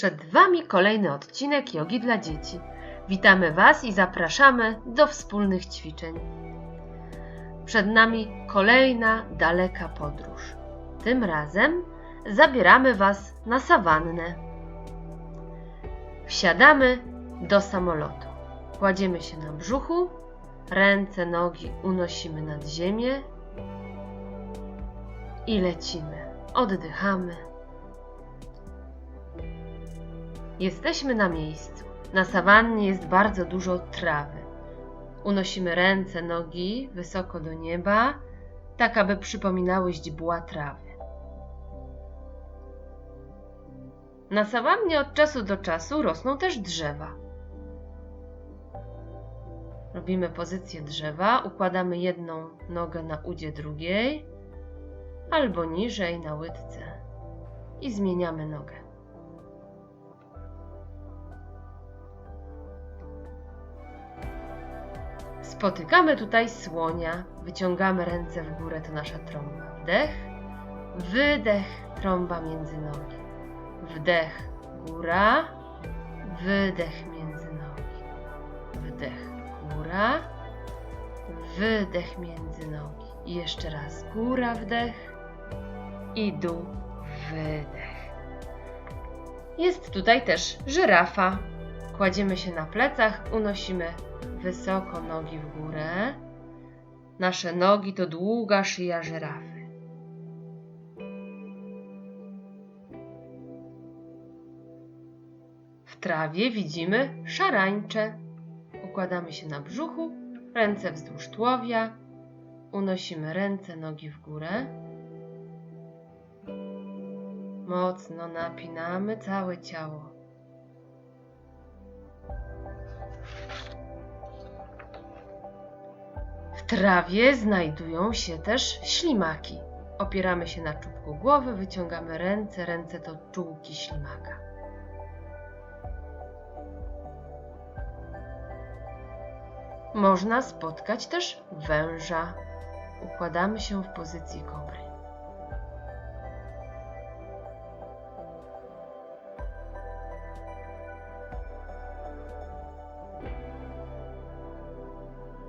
Przed Wami kolejny odcinek Jogi dla Dzieci. Witamy Was i zapraszamy do wspólnych ćwiczeń. Przed nami kolejna daleka podróż. Tym razem zabieramy Was na sawannę. Wsiadamy do samolotu. Kładziemy się na brzuchu, ręce, nogi unosimy nad ziemię i lecimy. Oddychamy. Jesteśmy na miejscu. Na sawannie jest bardzo dużo trawy. Unosimy ręce, nogi wysoko do nieba, tak aby przypominały źdźbła trawy. Na sawannie od czasu do czasu rosną też drzewa. Robimy pozycję drzewa, układamy jedną nogę na udzie drugiej albo niżej na łydce i zmieniamy nogę. Spotykamy tutaj słonia. Wyciągamy ręce w górę, to nasza trąba. Wdech, wydech, trąba między nogi. Wdech, góra, wydech między nogi. Wdech, góra, wydech między nogi. I jeszcze raz góra, wdech i dół, wydech. Jest tutaj też żyrafa. Kładziemy się na plecach, unosimy wysoko nogi w górę. Nasze nogi to długa szyja żyrafy. W trawie widzimy szarańcze. Układamy się na brzuchu, ręce wzdłuż tułowia, unosimy ręce, nogi w górę. Mocno napinamy całe ciało. Trawie znajdują się też ślimaki. Opieramy się na czubku głowy, wyciągamy ręce, ręce to czułki ślimaka. Można spotkać też węża. Układamy się w pozycji kobry.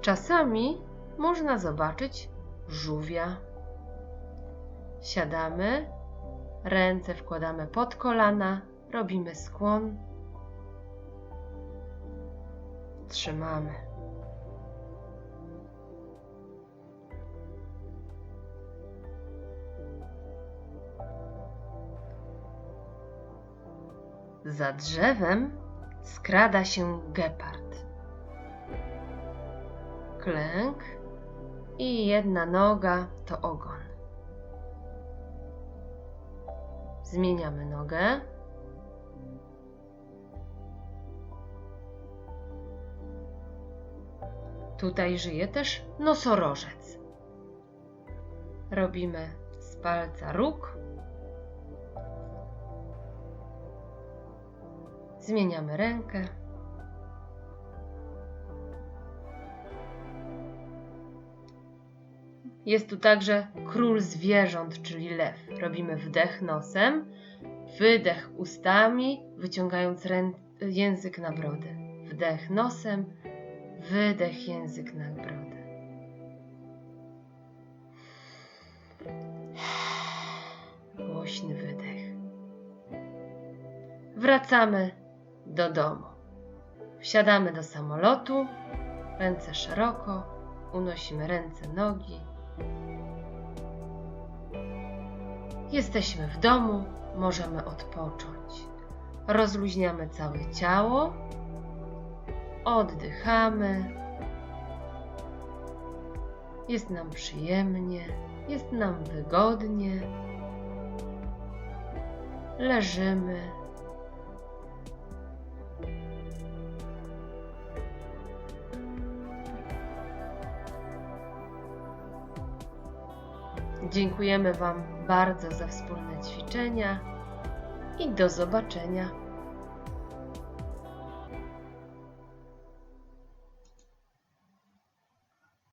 Czasami można zobaczyć żółwia. Siadamy, ręce wkładamy pod kolana, robimy skłon. Trzymamy. Za drzewem skrada się gepard klęk i jedna noga to ogon. Zmieniamy nogę. Tutaj żyje też nosorożec. Robimy z palca róg. Zmieniamy rękę. Jest tu także król zwierząt, czyli lew. Robimy wdech nosem, wydech ustami, wyciągając język na brodę. Wdech nosem, wydech język na brodę. Głośny wydech. Wracamy do domu. Wsiadamy do samolotu, ręce szeroko, unosimy ręce, nogi. Jesteśmy w domu, możemy odpocząć. Rozluźniamy całe ciało, oddychamy. Jest nam przyjemnie, jest nam wygodnie. Leżymy. Dziękujemy Wam bardzo za wspólne ćwiczenia i do zobaczenia.